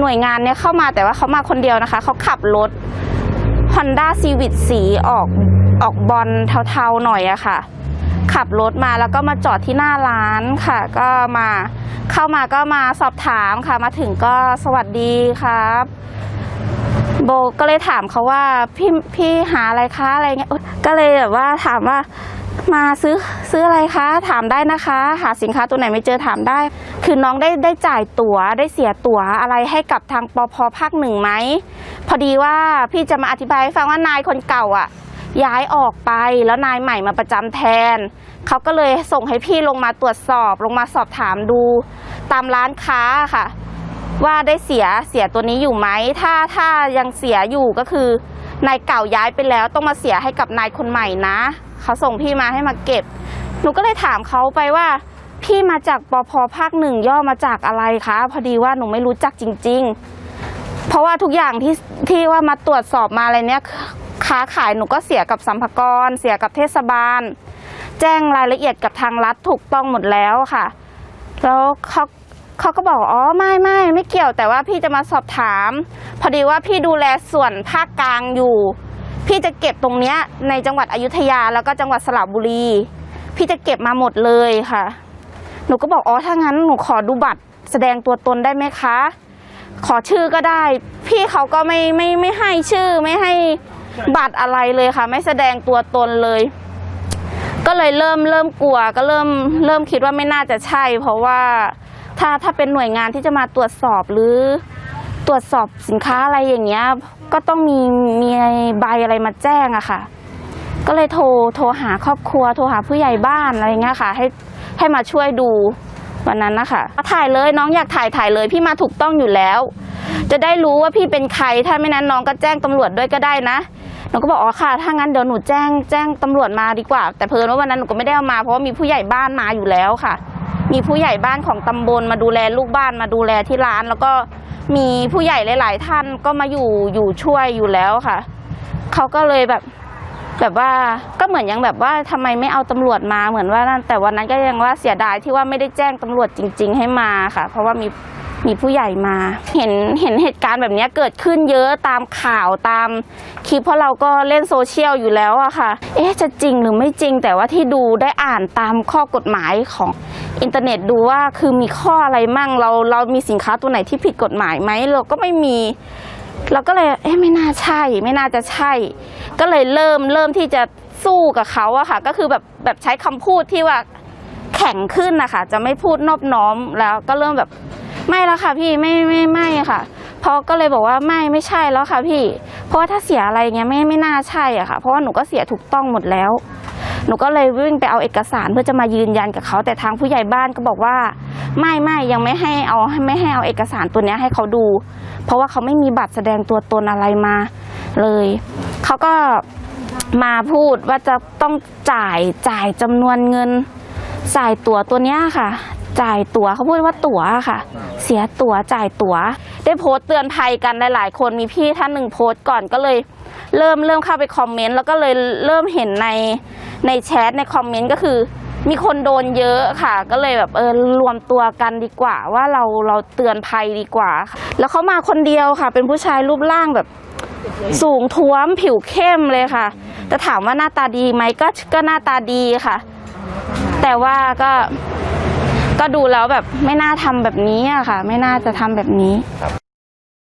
หน่วยงานเนี่ยเข้ามาแต่ว่าเขามาคนเดียวนะคะ เขาขับรถ Honda Civic สีออกออกบอลเทาๆหน่อยอะค่ะ ขับรถมาแล้วก็มาจอดที่หน้าร้านค่ะ ก็มาเข้ามาก็มาสอบถามค่ะ มาถึงก็สวัสดีครับ โบก็เลยถามเขาว่าพี่พี่หาอะไรคะอะไรเงี้ยอุ๊ยก็เลยแบบว่าถามว่า มาซื้อซื้ออะไรคะถามได้นะคะ หาสินค้าตัวไหนไม่เจอถามได้ คือน้องได้ได้จ่ายตั๋วได้เสียตั๋วอะไรให้กับทางปพภาคหนึ่งไหมพอดีว่าพี่จะมาอธิบายให้ฟังว่านายคนเก่าอะ ย้ายออกไปแล้วนายใหม่มาประจำแทนเขาก็เลยส่งให้พี่ลงมาตรวจสอบ ลงมาสอบถามดู ตามร้านค้าค่ะ ว่าได้เสียเสียตัวนี้อยู่ไหมถ้าถ้ายังเสียอยู่ก็คือนายเก่าย้ายไปแล้วต้องมาเสียให้กับนายคนใหม่นะ เขาส่งพี่มาให้มาเก็บ หนูก็เลยถามเขาไปว่า พี่มาจากปพภาคหนึ่งย่อมาจากอะไรคะ พอดีว่าหนูไม่รู้จักจริง ๆ เพราะว่าทุกอย่างที่ที่ว่ามาตรวจสอบมาอะไรเนี้ยค้าขายหนูก็เสียกับสัมภากร เสียกับเทศบาล แจ้งรายละเอียดกับทางรัฐถูกต้องหมดแล้วค่ะ แล้วเขาเขาก็บอกอ๋อไม่ไม่ไม่เกี่ยวแต่ว่าพี่จะมาสอบถาม พอดีว่าพี่ดูแลส่วนภาคกลางอยู่ พี่จะเก็บตรงเนี้ยในจังหวัดอยุธยาแล้วก็จังหวัดสระบุรี พี่จะเก็บมาหมดเลยค่ะ หนูก็บอกอ๋อถ้างั้นหนูขอดูบัตรแสดงตัวตนได้ไหมคะ ขอชื่อก็ได้ พี่เขาก็ไม่ไม่ไม่ให้ชื่อไม่ให้บัตรอะไรเลยค่ะ ไม่แสดงตัวตนเลย ก็เลยเริ่มเริ่มกลัวก็เริ่มเริ่มคิดว่าไม่น่าจะใช่ เพราะว่าถ้าถ้าเป็นหน่วยงานที่จะมาตรวจสอบหรือ ตรวจสอบสินค้าอะไรอย่างเงี้ย ก็ต้องมีมีใบอะไรมาแจ้งอะค่ะ ก็เลยโทรโทรหาครอบครัว โทรหาผู้ใหญ่บ้านอะไรเงี้ยค่ะ ให้ให้มาช่วยดูวันนั้นนะคะถ่ายเลยน้องอยากถ่ายถ่ายเลย พี่มาถูกต้องอยู่แล้ว จะได้รู้ว่าพี่เป็นใครถ้าไม่นั้นน้องก็แจ้งตำรวจด้วยก็ได้นะหนูก็บอกอ๋อค่ะถ้างั้นเดี๋ยวหนูแจ้งแจ้งตำรวจมาดีกว่า แต่เพลินว่าวันนั้นหนูก็ไม่ได้เอามาเพราะว่ามีผู้ใหญ่บ้านมาอยู่แล้วค่ะ มีผู้ใหญ่บ้านของตำบลมาดูแลลูกบ้านมาดูแลที่ร้านแล้วก็ มีผู้ใหญ่หลาย ๆ ท่านก็มาอยู่อยู่ช่วยอยู่แล้วค่ะ เขาก็เลยแบบแบบว่าก็เหมือนยังแบบว่าทำไมไม่เอาตำรวจมาเหมือนว่านั่นแต่วันนั้นก็ยังว่าเสียดายที่ว่าไม่ได้แจ้งตำรวจจริง ๆ ให้มาค่ะ เพราะว่ามีมีผู้ใหญ่มา เห็นเห็นเหตุการณ์แบบนี้เกิดขึ้นเยอะตามข่าวตามคลิปเพราะเราก็เล่นโซเชียลอยู่แล้วอะค่ะ เอ๊ะจะจริงหรือไม่จริง แต่ว่าที่ดูได้อ่านตามข้อกฎหมายของ อินเทอร์เน็ตดูว่าคือมีข้ออะไรมั่งเราเรามีสินค้าตัวไหนที่ผิดกฎหมายไหมเราก็ไม่มี เราก็เลยเอ๊ะไม่น่าใช่ ไม่น่าจะใช่ ก็เลยเริ่มเริ่มที่จะสู้กับเขาอะค่ะ ก็คือแบบแบบใช้คำพูดที่ว่าแข็งขึ้นนะคะจะไม่พูดนอบน้อมแล้วก็เริ่มแบบไม่แล้วค่ะพี่ไม่ไม่ไม่ค่ะพราะก็เลยบอกว่าไม่ไม่ใช่แล้วค่ะพี่ เพราะว่าถ้าเสียอะไรเงี้ยไม่ไม่น่าใช่อะค่ะ เพราะว่าหนูก็เสียถูกต้องหมดแล้ว หนูก็เลยวิ่งไปเอาเอกสารเพื่อจะมายืนยันกับเขา แต่ทางผู้ใหญ่บ้านก็บอกว่า ไม่ไม่ยังไม่ให้เอาไม่ให้เอาเอกสารตัวนี้ให้เขาดู เพราะว่าเขาไม่มีบัตรแสดงตัวตนอะไรมาเลยเขาก็มาพูดว่าจะต้องจ่ายจ่ายจำนวนเงินจ่ายตั๋วตัวเนี้ยค่ะ จ่ายตั๋วเขาพูดว่าตั๋วค่ะ เสียตั๋วจ่ายตั๋ว ได้โพสต์เตือนภัยกันหลาย ๆ คนมีพี่ท่านหนึ่งโพสต์ก่อนก็เลย เริ่มเริ่มเข้าไปคอมเมนต์แล้วก็เลยเริ่มเห็นใน ในแชทในคอมเมนต์ก็คือ มีคนโดนเยอะค่ะ ก็เลยแบบเออรวมตัวกันดีกว่า ว่าเราเราเตือนภัยดีกว่าค่ะแล้วเขามาคนเดียวค่ะ เป็นผู้ชายรูปร่างแบบ สูงท้วมผิวเข้มเลยค่ะ แต่ถามว่าหน้าตาดีไหมก็ก็หน้าตาดีค่ะ แต่ว่าก็ก็ดูแล้วแบบไม่น่าทำแบบนี้อะค่ะ ไม่น่าจะทำแบบนี้